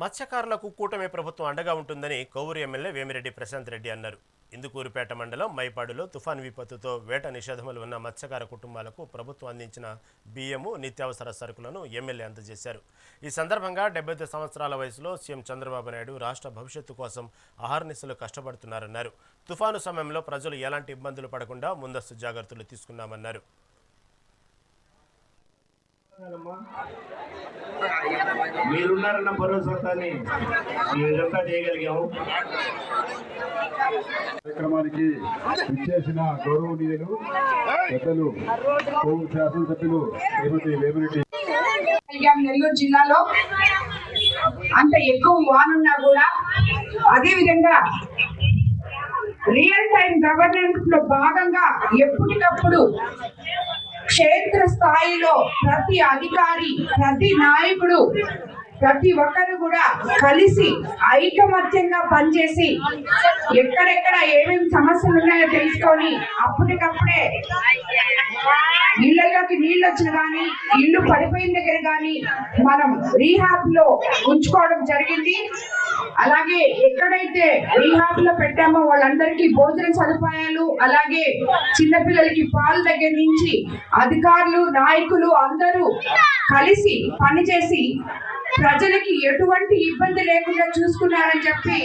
మత్స్యకారులకు కూటమి ప్రభుత్వం అండగా ఉంటుందని కొవ్వూరు ఎమ్మెల్యే వేమిరెడ్డి ప్రశాంత్ రెడ్డి అన్నారు. ఇందుకూరుపేట మండలం మైపాడులో తుఫాన్ విపత్తుతో వేట నిషేధములు ఉన్న మత్స్యకార కుటుంబాలకు ప్రభుత్వం అందించిన బియ్యము నిత్యావసర సరుకులను ఎమ్మెల్యే అందజేశారు. ఈ సందర్భంగా డెబ్బై సంవత్సరాల వయసులో సీఎం చంద్రబాబు నాయుడు రాష్ట్ర భవిష్యత్తు కోసం అహర్నిశలు కష్టపడుతున్నారన్నారు. తుఫాను సమయంలో ప్రజలు ఎలాంటి ఇబ్బందులు పడకుండా ముందస్తు జాగ్రత్తలు తీసుకున్నామన్నారు. మీరున్నారన్న భరోసాని ఇదంతా చేయగలిగాము కార్యక్రమానికి విచ్చేసిన గౌరవనీయులు పెద్దలు శాసనసభ్యులు శ్రీమతి వేమిరెడ్డి. నెల్లూరు జిల్లాలో అంత ఎక్కువ వానున్నా కూడా అదే విధంగా రియల్ టైం గవర్నెన్స్లో భాగంగా ఎప్పటికప్పుడు క్షేత్ర స్థాయిలో ప్రతి అధికారి ప్రతి నాయకుడు ప్రతి ఒక్కరు కూడా కలిసి ఐకమత్యంగా పనిచేసి ఎక్కడెక్కడ ఏమేమి సమస్యలు ఉన్నాయో తెలుసుకొని అప్పటికప్పుడే ఇళ్ళలోకి నీళ్ళు వచ్చిన కానీ ఇల్లు పడిపోయిన దగ్గర కానీ మనం రీహాబ్లో ఉంచుకోవడం జరిగింది. అలాగే ఎక్కడైతే రీహాబ్లో పెట్టామో వాళ్ళందరికీ భోజన సదుపాయాలు అలాగే చిన్నపిల్లలకి పాలు దగ్గర నుంచి అధికారులు నాయకులు అందరూ కలిసి పనిచేసి ప్రజలకి ఎటువంటి ఇబ్బంది లేకుండా చూసుకున్నారని చెప్పి